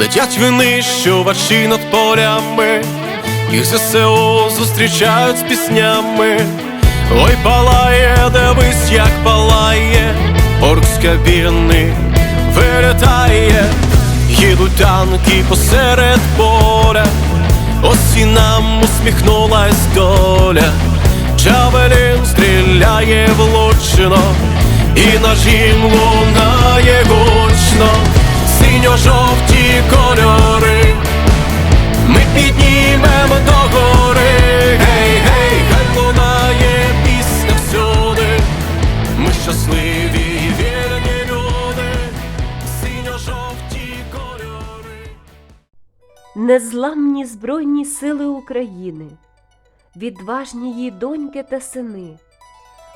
Летять винищувачі над полями, їх ЗСУ зустрічають з піснями. Ой, палає, дивись, як палає, орк з кабіни вилітає, їдуть танки посеред поля, ось і нам усміхнулась доля, Джавелін стріляє влучно, і наш гімн лунає щасливі і вірні люди, синьо-жовті кольори. Незламні Збройні сили України, відважні її доньки та сини,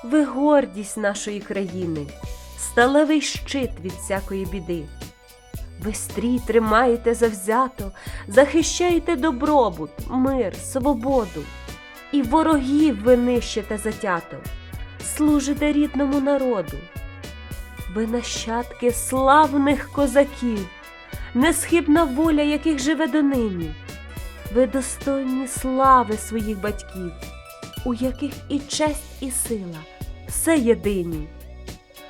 ви гордість нашої країни, сталевий щит від всякої біди. Ви стрій тримаєте завзято, захищаєте добробут, мир, свободу, і ворогів ви нищите затято, служите рідному народу. Ви нащадки славних козаків, несхибна воля, яких живе донині. Ви достойні слави своїх батьків, у яких і честь, і сила, все єдині.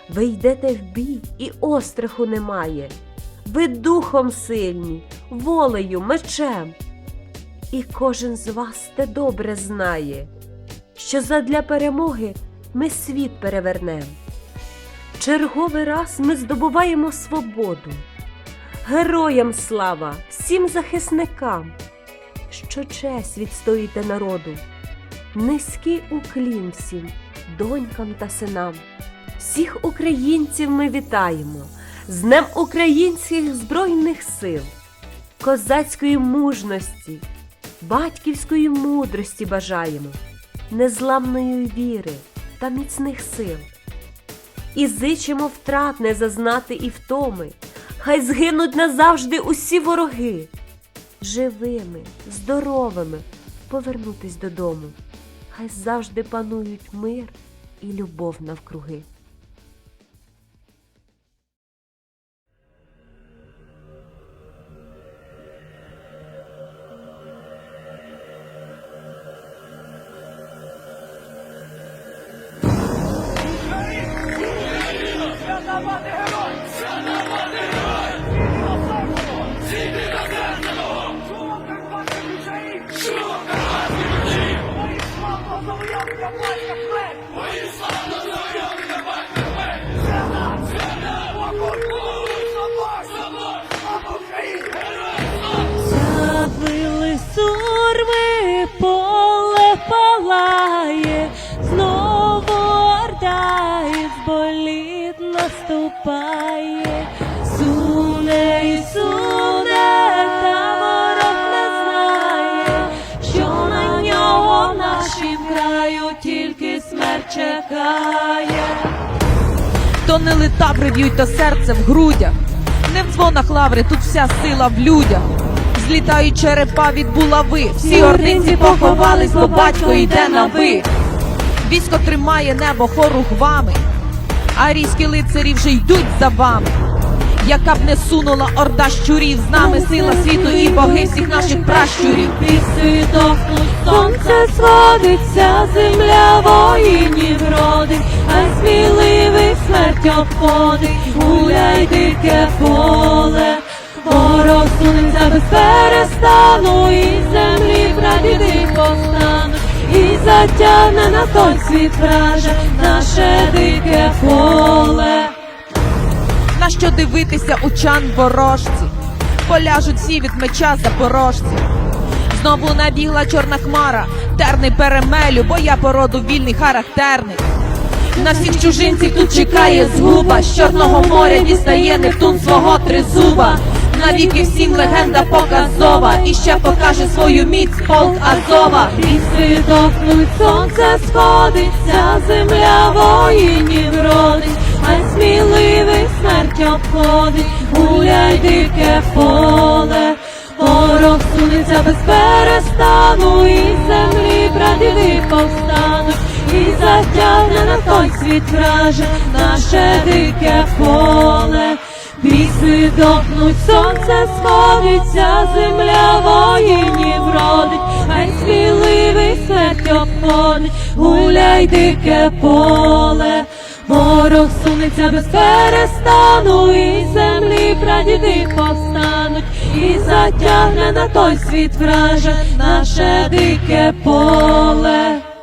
Ви йдете в бій, і остраху немає. Ви духом сильні, волею, мечем. І кожен з вас те добре знає, що задля перемоги ми світ перевернем. Черговий раз ми здобуваємо свободу. Героям слава, всім захисникам, що честь відстоїте народу. Низький уклін всім, донькам та синам. Всіх українців ми вітаємо з Днем Українських Збройних сил, козацької мужності, батьківської мудрості бажаємо, незламної віри та міцних сил. І зичимо втрат не зазнати і втоми, хай згинуть назавжди усі вороги, живими, здоровими повернутись додому, хай завжди панують мир і любов навкруги. Забили сурми, поле палає, знову орда із боліт наступає, суне і суне, та ворог не знає, що на нього в нашім краю тільки смерть чекає. То не литаври б'ють, то серце в грудях. Не в дзвонах лаври, тут вся сила в людях. Злітають черепа від булави. Всі ординці поховались, бо батько йде на ви. Військо тримає небо хорухвами, а різкі лицарі вже йдуть за вами. Яка б не сунула орда щурів, з нами сила світу і боги всіх наших пращурів. Піси дохнуть, сонце сходиться, земля воїнів родить, а сміливих смерть обходить, гуляй дике поле, ворог сунеться без перестану, і землі прадіди повстануть, і затягне на той світ враже наше дике поле. На що дивитися учан ворожці? Поляжуть всі від меча запорожці. Знову набігла чорна хмара, терни перемелю, бо я породу вільний характерний. На всіх чужинців тут чекає згуба, з чорного моря дістає Нептун свого тризуба. Навіки всім легенда показова, і ще покаже свою міць полк Азова. Ліси дохнуть, сонце сходиться, земля воїнів родить, а сміливих смерть обходить, гуляй дике поле, ворог сунеться без перестану, і землі прадіди повстануть, і затягне на той світ враже наше дике поле. Піси дохнуть, сонце сходиться, земля воїнів родить, хай сміливий смерть обходить, гуляй дике поле, ворог сунеться без перестану, і землі прадіди повстануть, і затягне на той світ враже наше дике поле.